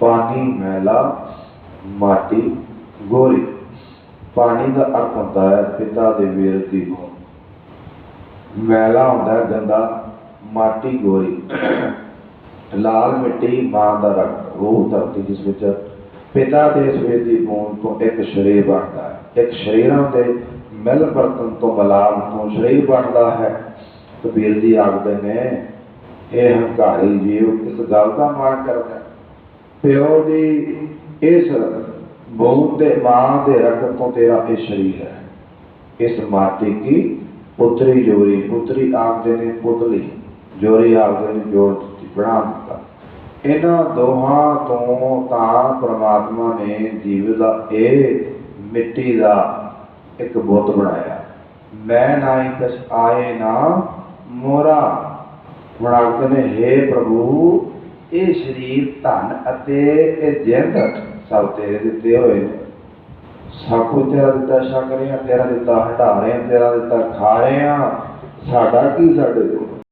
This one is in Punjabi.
ਪਾਣੀ, ਮੈਲਾ, ਮਾਟੀ, ਗੋਰੀ। ਪਾਣੀ ਦਾ ਅਰਥ ਹੁੰਦਾ ਹੈ ਪਿਤਾ ਦੇ ਵੀਰ ਦੀ ਹੋਂਦ ਮੈਲਾ ਹੁੰਦਾ ਹੈ ਗੰਦਾ, ਮਾਟੀ, ਗੋਰੀ। ਲਾਲ ਮਿੱਟੀ ਮਾਂ ਦਾ ਰਕਤ ਉਹ ਧਰਤੀ ਜਿਸ ਵਿੱਚ ਪਿਤਾ ਦੇ ਸਵੇਰ ਦੀ ਬੂੰਦ ਤੋਂ ਇੱਕ ਸਰੀਰ ਬਣਦਾ ਹੈ। ਇੱਕ ਸਰੀਰਾਂ ਦੇ ਮਿਲ ਵਰਤਨ ਤੋਂ ਮਿਲਾਪ ਤੋਂ ਸਰੀਰ ਬਣਦਾ ਹੈ। ਕਬੀਰ ਜੀ ਆਖਦੇ ਨੇ, ਇਹ ਹੰਕਾਰੀ ਜੀਵ ਇਸ ਗੱਲ ਦਾ ਮਾਣ ਕਰਦਾ ਪਿਓ ਦੀ ਇਸ ਬਹੁਤ ਦੇ ਮਾਂ ਦੇ ਰਕਤ ਤੋਂ ਤੇਰਾ ਇਹ ਸਰੀਰ ਹੈ। ਇਸ ਮਾਟੀ ਕੀ ਪੁੱਤਰੀ ਜੋਰੀ, ਪੁੱਤਰੀ ਆਖਦੇ ਨੇ ਪੁੱਤਲੀ ਜੋਰੀ ਆਖਦੇ ਨੇ ਜੋੜ ਦਿੱਤੀ, ਬਣਾ ਦਿੱਤਾ। ਇਹਨਾਂ ਦੋਹਾਂ ਤੋਂ ਤਾਂ ਪ੍ਰਮਾਤਮਾ ਨੇ ਜੀਵ ਦਾ ਇਹ ਮਿੱਟੀ ਦਾ ਇੱਕ ਬੁੱਤ ਬਣਾਇਆ। ਮੈਂ ਨਾ ਹੀ ਕਛ ਆਏ ਨਾ ਮੋਰਾ। ਹੁਣ ਨੇ हे ਪ੍ਰਭੂ ਇਹ ਸਰੀਰ ਧਨ ਅਤੇ ਇਹ ਜਿੰਦ ਸਭ ਤੇਰੇ ਦਿੱਤੇ ਹੋਏ ਨੇ। ਸਭ ਕੁਝ ਤੇਰਾ ਦਿੱਤਾ ਛਕ ਰਿਹਾ ਤੇਰਾ ਦਿੱਤਾ ਹਟਾ ਰਹੇ ਹਾਂ ਤੇਰਾ ਦਿੱਤਾ ਖਾ ਰਿਹਾ ਸਾਡਾ ਕੀ ਸਾਡੇ ਕੋਲ?